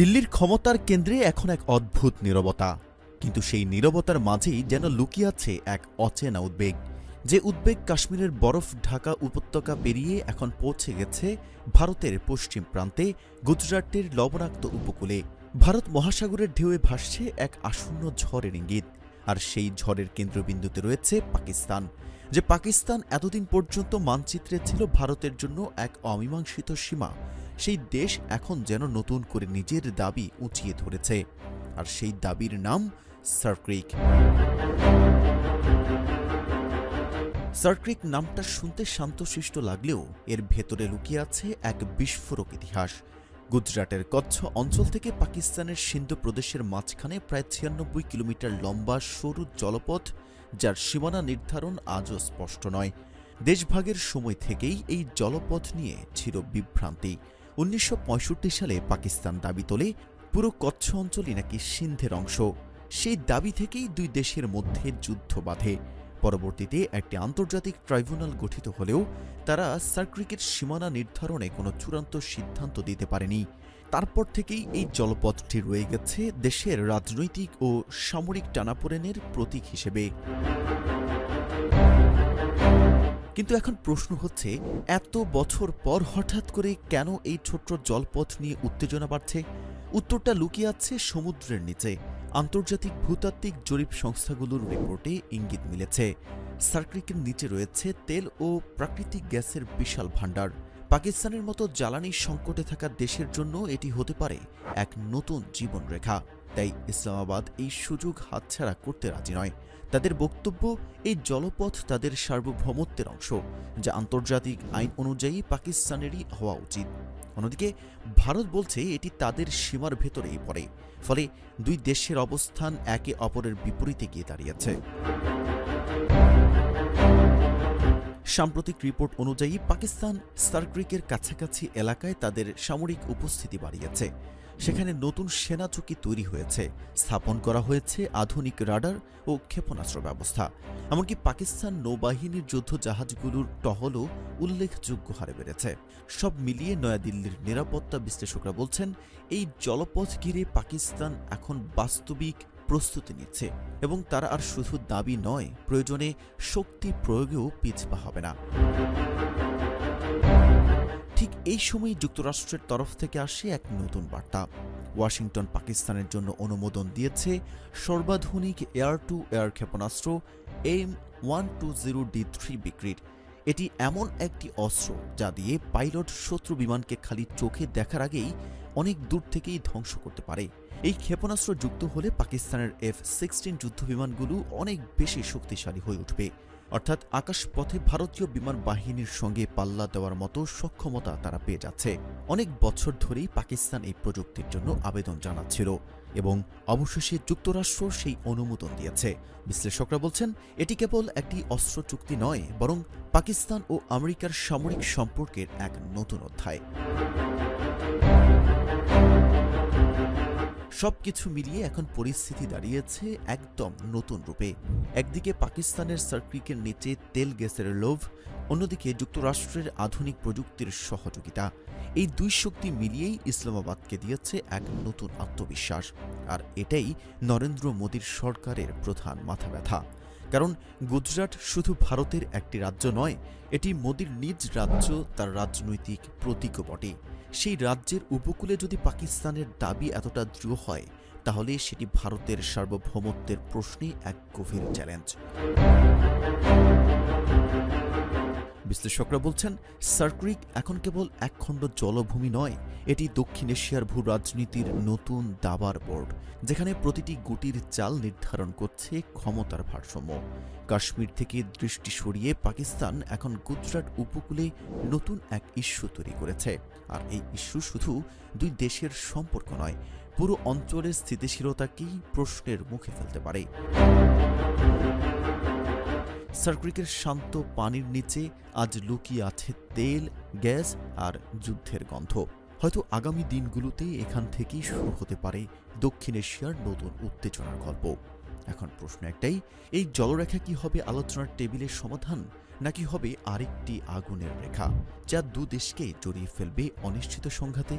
দিল্লির ক্ষমতার কেন্দ্রে এখন এক অদ্ভুত নীরবতা। কিন্তু সেই নীরবতার মাঝেই যেন লুকিয়ে আছে এক অচেনা উদ্বেগ। যে উদ্বেগ কাশ্মীরের বরফ ঢাকা উপত্যকা পেরিয়ে এখন পৌঁছে গেছে ভারতের পশ্চিম প্রান্তে, গুজরাটের লবণাক্ত উপকূলে। ভারত মহাসাগরের ঢেউয়ে ভাসছে এক আসন্ন ঝড়ের ইঙ্গিত। আর সেই ঝড়ের কেন্দ্রবিন্দুতে রয়েছে পাকিস্তান। যে পাকিস্তান এতদিন পর্যন্ত মানচিত্রে ছিল ভারতের জন্য এক অমীমাংসিত সীমা। সেই দেশ এখন যেন নতুন করে নিজের দাবি উঁচিয়ে ধরেছে। আর সেই দাবির নাম সার্ক্রিক সার্ক্রিক নামটা শুনতে শান্তশিষ্ট লাগলেও এর ভেতরে লুকিয়ে আছে এক বিস্ফোরক ইতিহাস। গুজরাটের কচ্ছ অঞ্চল থেকে পাকিস্তানের সিন্ধু প্রদেশের মাঝখানে প্রায় ছিয়ানব্বই কিলোমিটার লম্বা সরু জলপথ, যার সীমানা নির্ধারণ আজও স্পষ্ট নয়। দেশভাগের সময় থেকেই এই জলপথ নিয়ে ছিল বিভ্রান্তি। উনিশশো পঁয়ষট্টি সালে পাকিস্তান দাবি তোলে পুরো কচ্ছ অঞ্চলই নাকি সিন্ধের অংশ। সেই দাবি থেকেই দুই দেশের মধ্যে যুদ্ধ বাধে। পরবর্তীতে একটি আন্তর্জাতিক ট্রাইব্যুনাল গঠিত হলেও তারা সার্ক্রিকের সীমানা নির্ধারণে কোনো চূড়ান্ত সিদ্ধান্ত দিতে পারেনি। তারপর থেকেই এই জলপথটি রয়ে গেছে দেশের রাজনৈতিক ও সামরিক টানাপোড়েনের প্রতীক হিসেবে। কিন্তু এখন প্রশ্ন হচ্ছে, এত বছর পর হঠাৎ করে কেন এই ছোট্ট জলপথ নিয়ে উত্তেজনা বাড়ছে? উত্তরটা লুকিয়ে আছে সমুদ্রের নিচে। আন্তর্জাতিক ভূতাত্ত্বিক জরিপ সংস্থাগুলোর রিপোর্টে ইঙ্গিত মিলেছে। সার্ক্রিকের নিচে রয়েছে তেল ও প্রাকৃতিক গ্যাসের বিশাল ভাণ্ডার। পাকিস্তানের মতো জ্বালানি সংকটে থাকা দেশের জন্য এটি হতে পারে এক নতুন জীবনরেখা। তাই ইসলামাবাদ এই সুযোগ হাতছাড়া করতে রাজি নয়। তাদের বক্তব্য এই জলপথ তাদের সার্বভৌমত্বের অংশ, যা আন্তর্জাতিক আইন অনুযায়ী পাকিস্তানেরই হওয়া উচিত। অন্যদিকে, ভারত বলছে এটি তাদের সীমার ভেতরেই পড়ে, ফলে দুই দেশের অবস্থান একে অপরের বিপরীতে গিয়ে দাঁড়িয়েছে। সাম্প্রতিক রিপোর্ট অনুযায়ী পাকিস্তান সার্ক্রিকের কাছাকাছি এলাকায় তাদের সামরিক উপস্থিতি বাড়িয়েছে। সেখানে নতুন সেনা চুকি তৈরি হয়েছে। স্থাপন করা হয়েছে আধুনিক রাডার ও ক্ষেপণাস্ত্র ব্যবস্থা। এমনকি পাকিস্তান নৌবাহিনীর যুদ্ধ জাহাজগুলোর টহলও উল্লেখযোগ্য হারে বেড়েছে। সব মিলিয়ে নয়াদিল্লির নিরাপত্তা বিশ্লেষকরা বলছেন, এই জলপথ ঘিরে পাকিস্তান এখন বাস্তবিক প্রস্তুতি নিচ্ছে এবং তারা আর শুধু দাবি নয়, প্রয়োজনে শক্তি প্রয়োগেও পিছপা হবে না। এই সময় যুক্তরাষ্ট্রের তরফ থেকে আসে এক নতুন বার্তা। ওয়াশিংটন, পাকিস্তানের জন্য অনুমোদন দিয়েছে সর্বাধুনিক এয়ার টু এয়ার ক্ষেপণাস্ত্র M one two zero D three বিক্রির। এটি এমন একটি অস্ত্র যা দিয়ে পাইলট শত্রু বিমানকে খালি চোখে দেখার আগেই অনেক দূর থেকেই ধ্বংস করতে পারে। এই ক্ষেপণাস্ত্র যুক্ত হলে পাকিস্তানের এফ সিক্সটিন যুদ্ধবিমানগুলো অনেক বেশি শক্তিশালী হয়ে উঠবে। অর্থাৎ আকাশপথে ভারতীয় বিমান বাহিনীর সঙ্গে পাল্লা দেওয়ার মতো সক্ষমতা তারা পেয়ে যাচ্ছে। অনেক বছর ধরেই পাকিস্তান এই প্রযুক্তির জন্য আবেদন জানাচ্ছিল এবং অবশেষে যুক্তরাষ্ট্র সেই অনুমোদন দিয়েছে। বিশ্লেষকরা বলছেন, এটি কেবল একটি অস্ত্র চুক্তি নয়, বরং পাকিস্তান ও আমেরিকার সামরিক সম্পর্কের এক নতুন অধ্যায়। সবকিছু মিলিয়ে এখন পরিস্থিতি দাঁড়িয়েছে একদম নতুন রূপে। একদিকে পাকিস্তানের সার্কিকের নিচে তেল গ্যাসের লোভ, অন্যদিকে যুক্তরাষ্ট্রের আধুনিক প্রযুক্তির সহযোগিতা। এই দুই শক্তি মিলিয়েই ইসলামাবাদকে দিয়েছে এক নতুন আত্মবিশ্বাস। আর এটাই নরেন্দ্র মোদীর সরকারের প্রধান মাথা ব্যথা কারণ গুজরাট শুধু ভারতের একটি রাজ্য নয়, এটি মোদীর নিজ রাজ্য, তার রাজনৈতিক প্রতীকও বটে। সেই রাজ্যের উপকূলে যদি পাকিস্তানের দাবি এতটা দৃঢ় হয়, তাহলে সেটি ভারতের সার্বভৌমত্বের প্রশ্নে এক গভীর চ্যালেঞ্জ বিশ্লেষকরা বলছেন সার্ক্রিক এখন কেবল একখণ্ড জলভূমি নয়, এটি দক্ষিণ এশিয়ার ভূ রাজনীতির নতুন দাবার বোর্ড, যেখানে প্রতিটি গুটির চাল নির্ধারণ করছে ক্ষমতার ভারসাম্য। কাশ্মীর থেকে দৃষ্টি সরিয়ে পাকিস্তান এখন গুজরাট উপকূলে নতুন এক ইস্যু তৈরি করেছে। আর এই ইস্যু শুধু দুই দেশের সম্পর্ক নয়, পুরো অঞ্চলের স্থিতিশীলতাকেই প্রশ্নের মুখে ফেলতে পারে? সার্ক্রিকের শান্ত পানির নিচে আজ লুকিয়ে আছে তেল, গ্যাস আর যুদ্ধের গন্ধ। হয়তো আগামী দিনগুলোতে এখান থেকেই শুরু হতে পারে দক্ষিণ এশিয়ার নতুন উত্তেজনার গল্প। এখন প্রশ্ন একটাই, এই জলরেখা কি হবে আলোচনার টেবিলের সমাধান, নাকি হবে আরেকটি আগুনের রেখা, যা দু দেশকে জড়িয়ে ফেলবে অনিশ্চিত সংঘাতে?